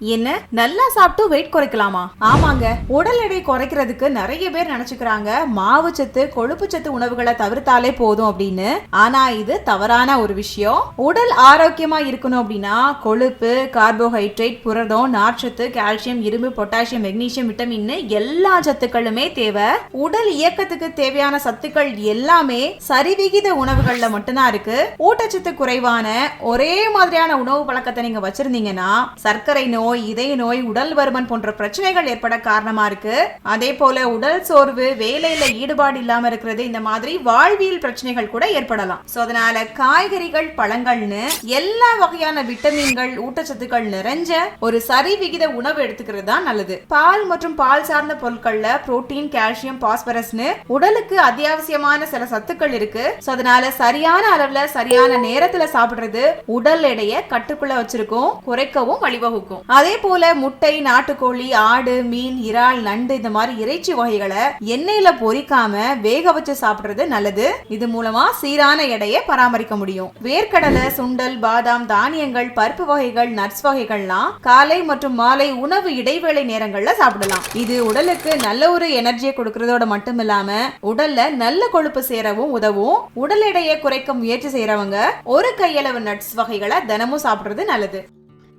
என்ன நல்லா சாப்பிட்டு வெயிட் குறைக்கலாமா? ஆமாங்க உடல் எடை குறைக்கிறதுக்கு நிறைய பேர் நினைச்சுக்கிறாங்க மாவு சத்து கொழுப்பு சத்து உணவுகளை தவிர்த்தாலே போதும் அப்படின்னு. ஆனா இது தவறான ஒரு விஷயம். உடல் ஆரோக்கியமா இருக்கணும் அப்படின்னா கொழுப்பு கார்போஹைட்ரேட் புரதம் நார்ச்சத்து கால்சியம் இரும்பு பொட்டாசியம் மெக்னீசியம் விட்டமின் எல்லா சத்துக்களுமே தேவை. உடல் இயக்கத்துக்கு தேவையான சத்துக்கள் எல்லாமே சரிவிகித உணவுகள்ல மட்டும்தான் இருக்கு. ஊட்டச்சத்து குறைவான ஒரே மாதிரியான உணவு பழக்கத்தை நீங்க வச்சிருந்தீங்கன்னா சர்க்கரை நோய் நோய் இதய நோய் உடல் பருமன் போன்ற பிரச்சனைகள் ஏற்பட காரணமா இருக்கு. அதே போல உடல் சோர்வு வேலையில ஈடுபாடு இல்லாம இருக்கிறது இந்த மாதிரி வாழ்வியல் பிரச்சனைகள் கூட ஏற்படலாம். சோ அதனால காய்கறிகள் பழங்கள்னு எல்லா வகையான விட்டமின்கள் ஊட்டச்சத்துக்கள் நிறைஞ்ச ஒரு சரிவிகித உணவு எடுத்துக்கிறது தான் நல்லது. பால் மற்றும் பால் சார்ந்த பொருட்கள்ல புரோட்டீன் கால்சியம் பாஸ்பரஸ்னு உடலுக்கு அத்தியாவசியமான சில சத்துக்கள் இருக்கு. சோ அதனால சரியான அளவுல சரியான நேரத்துல சாப்பிடுறது உடல் எடையை கட்டுக்குள்ள வச்சிருக்கும் குறைக்கவும் வழிவகுக்கும். அதே போல முட்டை நாட்டுக்கோழி ஆடு மீன் இறால் நண்டு இந்த மாதிரி இறைச்சி வகைகளை எண்ணெயில பொறிக்காம வேக வச்சு சாப்பிடுறது நல்லது. இது மூலமா சீரான எடையை பராமரிக்க முடியும். வேர்க்கடலை சுண்டல் பாதாம் தானியங்கள் பருப்பு வகைகள் நட்ஸ் வகைகள்லாம் காலை மற்றும் மாலை உணவு இடைவேளை நேரங்கள்ல சாப்பிடலாம். இது உடலுக்கு நல்ல ஒரு எனர்ஜியை கொடுக்கறதோட மட்டும் இல்லாம உடல்ல நல்ல கொழுப்பு சேரவும் உதவும். உடல் எடையை குறைக்க முயற்சி செய்யறவங்க ஒரு கையளவு நட்ஸ் வகைகளை தினமும் சாப்பிடுறது நல்லது.